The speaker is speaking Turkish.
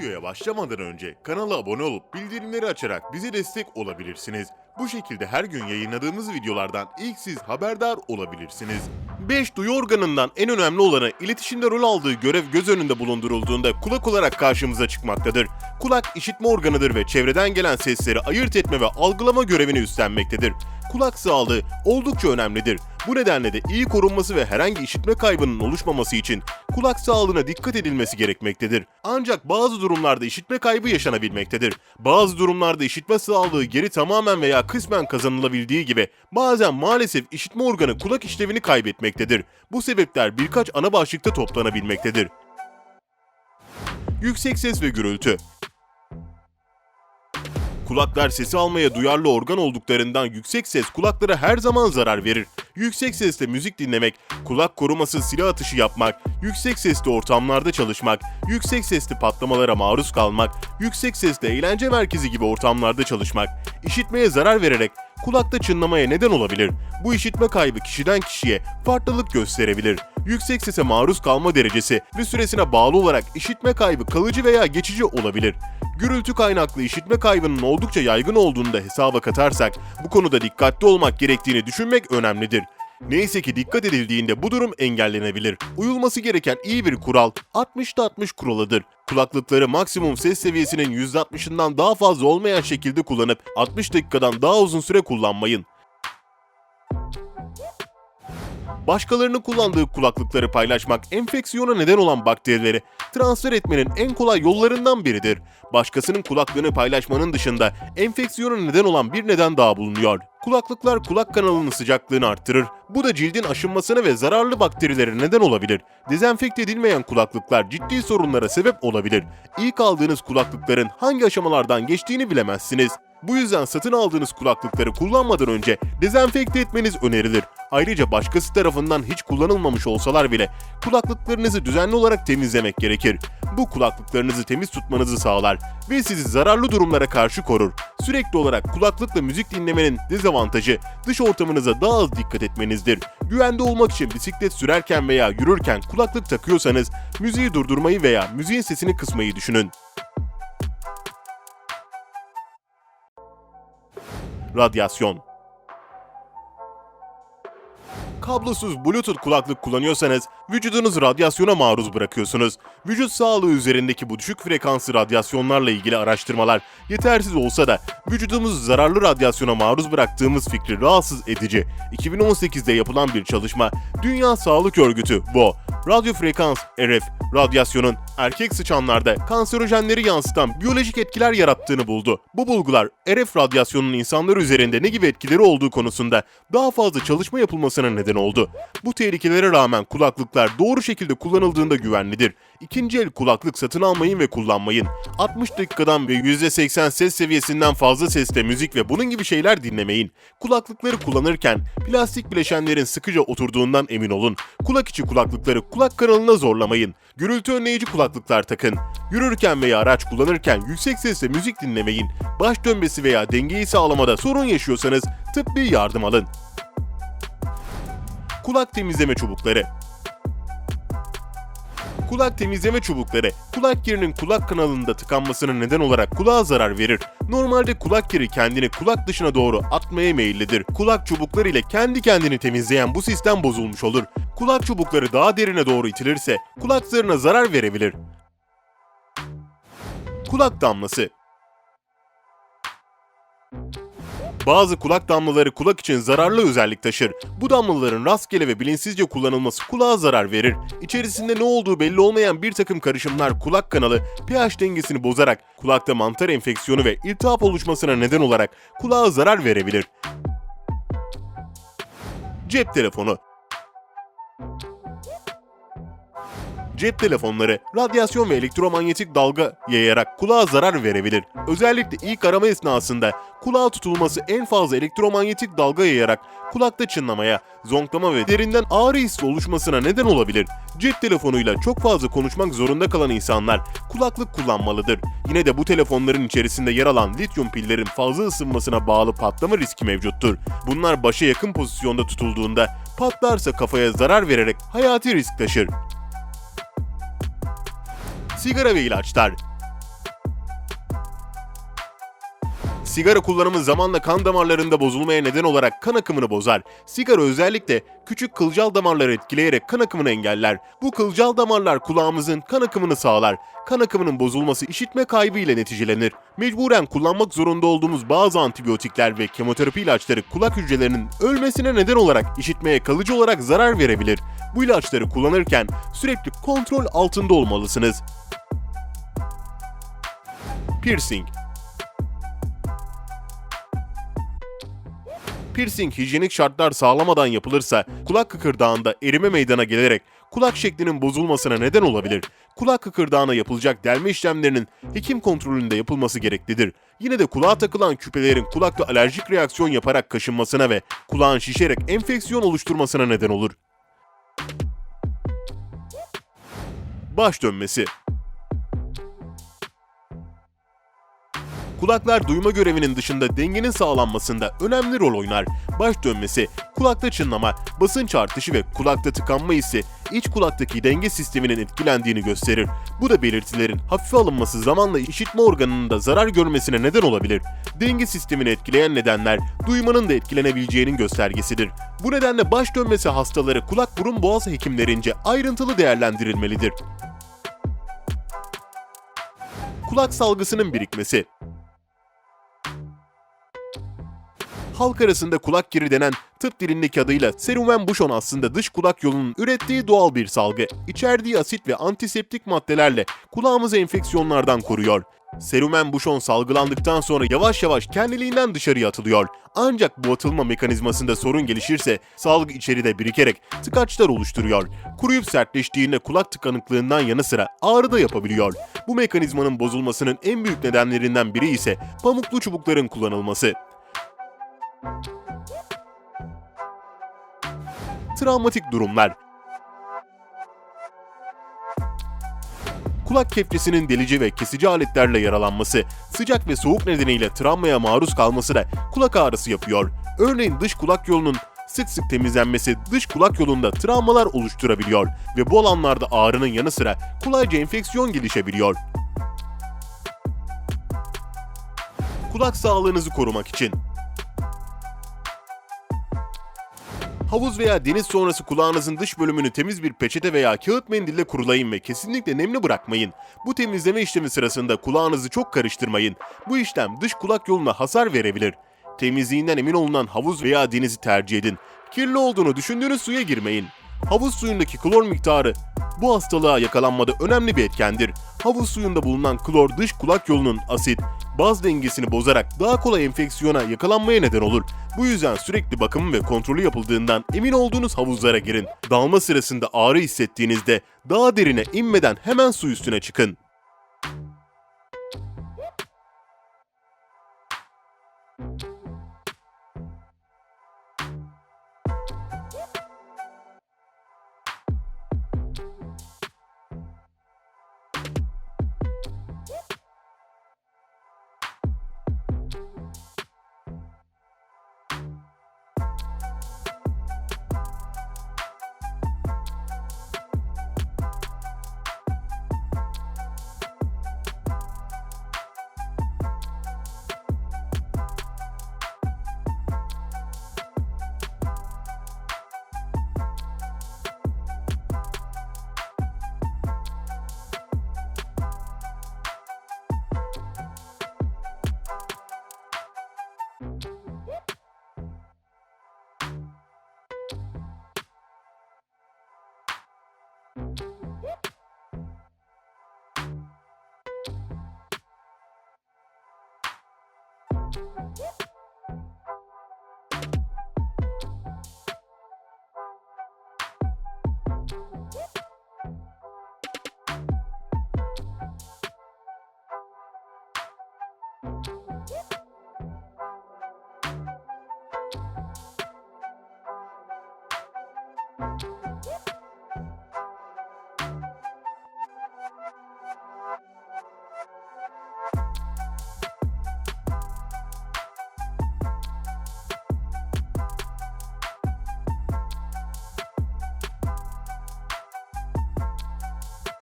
Videoya başlamadan önce kanala abone olup bildirimleri açarak bize destek olabilirsiniz. Bu şekilde her gün yayınladığımız videolardan ilk siz haberdar olabilirsiniz. 5 duyu organından en önemli olanı iletişimde rol aldığı görev göz önünde bulundurulduğunda kulak olarak karşımıza çıkmaktadır. Kulak işitme organıdır ve çevreden gelen sesleri ayırt etme ve algılama görevini üstlenmektedir. Kulak sağlığı oldukça önemlidir. Bu nedenle de iyi korunması ve herhangi işitme kaybının oluşmaması için kulak sağlığına dikkat edilmesi gerekmektedir. Ancak bazı durumlarda işitme kaybı yaşanabilmektedir. Bazı durumlarda işitme sağlığı geri tamamen veya kısmen kazanılabildiği gibi bazen maalesef işitme organı kulak işlevini kaybetmektedir. Bu sebepler birkaç ana başlıkta toplanabilmektedir. Yüksek ses ve gürültü Kulaklar sesi almaya duyarlı organ olduklarından yüksek ses kulaklara her zaman zarar verir. Yüksek sesle müzik dinlemek, kulak koruması silah atışı yapmak, yüksek sesli ortamlarda çalışmak, yüksek sesli patlamalara maruz kalmak, yüksek sesli eğlence merkezi gibi ortamlarda çalışmak, işitmeye zarar vererek kulakta çınlamaya neden olabilir. Bu işitme kaybı kişiden kişiye farklılık gösterebilir. Yüksek sese maruz kalma derecesi ve süresine bağlı olarak işitme kaybı kalıcı veya geçici olabilir. Gürültü kaynaklı işitme kaybının oldukça yaygın olduğunu da hesaba katarsak bu konuda dikkatli olmak gerektiğini düşünmek önemlidir. Neyse ki dikkat edildiğinde bu durum engellenebilir. Uyulması gereken iyi bir kural 60'ta 60 kuralıdır. Kulaklıkları maksimum ses seviyesinin %60'ından daha fazla olmayan şekilde kullanıp 60 dakikadan daha uzun süre kullanmayın. Başkalarının kullandığı kulaklıkları paylaşmak enfeksiyona neden olan bakterileri transfer etmenin en kolay yollarından biridir. Başkasının kulaklığını paylaşmanın dışında enfeksiyona neden olan bir neden daha bulunuyor. Kulaklıklar kulak kanalının sıcaklığını arttırır. Bu da cildin aşınmasına ve zararlı bakterilere neden olabilir. Dezenfekte edilmeyen kulaklıklar ciddi sorunlara sebep olabilir. İlk aldığınız kulaklıkların hangi aşamalardan geçtiğini bilemezsiniz. Bu yüzden satın aldığınız kulaklıkları kullanmadan önce dezenfekte etmeniz önerilir. Ayrıca başkası tarafından hiç kullanılmamış olsalar bile kulaklıklarınızı düzenli olarak temizlemek gerekir. Bu kulaklıklarınızı temiz tutmanızı sağlar ve sizi zararlı durumlara karşı korur. Sürekli olarak kulaklıkla müzik dinlemenin dezavantajı dış ortamınıza daha az dikkat etmenizdir. Güvende olmak için bisiklet sürerken veya yürürken kulaklık takıyorsanız müziği durdurmayı veya müziğin sesini kısmayı düşünün. Radyasyon Kablosuz Bluetooth kulaklık kullanıyorsanız vücudunuz radyasyona maruz bırakıyorsunuz. Vücut sağlığı üzerindeki bu düşük frekanslı radyasyonlarla ilgili araştırmalar yetersiz olsa da vücudumuzu zararlı radyasyona maruz bıraktığımız fikri rahatsız edici. 2018'de yapılan bir çalışma Dünya Sağlık Örgütü WHO, radyo frekans RF radyasyonun erkek sıçanlarda kanserojenleri yansıtan biyolojik etkiler yarattığını buldu. Bu bulgular RF radyasyonunun insanlar üzerinde ne gibi etkileri olduğu konusunda daha fazla çalışma yapılmasına neden oldu. Bu tehlikelere rağmen kulaklıklar doğru şekilde kullanıldığında güvenlidir. İkinci el kulaklık satın almayın ve kullanmayın. 60 dakikadan ve %80 ses seviyesinden fazla sesle müzik ve bunun gibi şeyler dinlemeyin. Kulaklıkları kullanırken plastik bileşenlerin sıkıca oturduğundan emin olun. Kulak içi kulaklıkları kulak kanalına zorlamayın. Gürültü önleyici kulaklıklar takın. Yürürken veya araç kullanırken yüksek sesle müzik dinlemeyin. Baş dönmesi veya dengeyi sağlamada sorun yaşıyorsanız tıbbi yardım alın. Kulak temizleme çubukları Kulak temizleme çubukları, kulak kirinin kulak kanalında tıkanmasına neden olarak kulağa zarar verir. Normalde kulak kiri kendini kulak dışına doğru atmaya meyillidir. Kulak çubukları ile kendi kendini temizleyen bu sistem bozulmuş olur. Kulak çubukları daha derine doğru itilirse kulak zarına zarar verebilir. Kulak damlası bazı kulak damlaları kulak için zararlı özellik taşır. Bu damlaların rastgele ve bilinçsizce kullanılması kulağa zarar verir. İçerisinde ne olduğu belli olmayan bir takım karışımlar kulak kanalı pH dengesini bozarak kulakta mantar enfeksiyonu ve iltihap oluşmasına neden olarak kulağa zarar verebilir. Cep telefonu Cep telefonları radyasyon ve elektromanyetik dalga yayarak kulağa zarar verebilir. Özellikle ilk arama esnasında kulağa tutulması en fazla elektromanyetik dalga yayarak kulakta çınlamaya, zonklama ve derinden ağrı hissi oluşmasına neden olabilir. Cep telefonuyla çok fazla konuşmak zorunda kalan insanlar kulaklık kullanmalıdır. Yine de bu telefonların içerisinde yer alan lityum pillerin fazla ısınmasına bağlı patlama riski mevcuttur. Bunlar başa yakın pozisyonda tutulduğunda patlarsa kafaya zarar vererek hayati risk taşır. Sigara ve ilaçlar Sigara kullanımı zamanla kan damarlarında bozulmaya neden olarak kan akımını bozar. Sigara özellikle küçük kılcal damarları etkileyerek kan akımını engeller. Bu kılcal damarlar kulağımızın kan akımını sağlar. Kan akımının bozulması işitme kaybı ile neticelenir. Mecburen kullanmak zorunda olduğumuz bazı antibiyotikler ve kemoterapi ilaçları kulak hücrelerinin ölmesine neden olarak işitmeye kalıcı olarak zarar verebilir. Bu ilaçları kullanırken sürekli kontrol altında olmalısınız. Piercing Piercing hijyenik şartlar sağlamadan yapılırsa kulak kıkırdağında erime meydana gelerek kulak şeklinin bozulmasına neden olabilir. Kulak kıkırdağına yapılacak delme işlemlerinin hekim kontrolünde yapılması gereklidir. Yine de kulağa takılan küpelerin kulakta alerjik reaksiyon yaparak kaşınmasına ve kulağın şişerek enfeksiyon oluşturmasına neden olur. Baş dönmesi Kulaklar duyma görevinin dışında dengenin sağlanmasında önemli rol oynar. Baş dönmesi, kulakta çınlama, basınç artışı ve kulakta tıkanma hissi iç kulaktaki denge sisteminin etkilendiğini gösterir. Bu da belirtilerin hafife alınması zamanla işitme organının da zarar görmesine neden olabilir. Denge sistemini etkileyen nedenler duymanın da etkilenebileceğinin göstergesidir. Bu nedenle baş dönmesi hastaları kulak burun boğaz hekimlerince ayrıntılı değerlendirilmelidir. Kulak salgısının birikmesi halk arasında kulak kiri denen tıp dilindeki adıyla serumen buşon aslında dış kulak yolunun ürettiği doğal bir salgı. İçerdiği asit ve antiseptik maddelerle kulağımızı enfeksiyonlardan koruyor. Serumen buşon salgılandıktan sonra yavaş yavaş kendiliğinden dışarıya atılıyor. Ancak bu atılma mekanizmasında sorun gelişirse salgı içeride birikerek tıkaçlar oluşturuyor. Kuruyup sertleştiğinde kulak tıkanıklığından yanı sıra ağrı da yapabiliyor. Bu mekanizmanın bozulmasının en büyük nedenlerinden biri ise pamuklu çubukların kullanılması. Travmatik durumlar Kulak kefresinin delici ve kesici aletlerle yaralanması, sıcak ve soğuk nedeniyle travmaya maruz kalması da kulak ağrısı yapıyor. Örneğin dış kulak yolunun sık sık temizlenmesi dış kulak yolunda travmalar oluşturabiliyor ve bu alanlarda ağrının yanı sıra kolayca enfeksiyon gelişebiliyor. Kulak sağlığınızı korumak için Havuz veya deniz sonrası kulağınızın dış bölümünü temiz bir peçete veya kağıt mendille kurulayın ve kesinlikle nemli bırakmayın. Bu temizleme işlemi sırasında kulağınızı çok karıştırmayın. Bu işlem dış kulak yoluna hasar verebilir. Temizliğinden emin olunan havuz veya denizi tercih edin. Kirli olduğunu düşündüğünüz suya girmeyin. Havuz suyundaki klor miktarı bu hastalığa yakalanmada önemli bir etkendir. Havuz suyunda bulunan klor dış kulak yolunun asit, baz dengesini bozarak daha kolay enfeksiyona yakalanmaya neden olur. Bu yüzden sürekli bakımı ve kontrolü yapıldığından emin olduğunuz havuzlara girin. Dalma sırasında ağrı hissettiğinizde daha derine inmeden hemen su üstüne çıkın.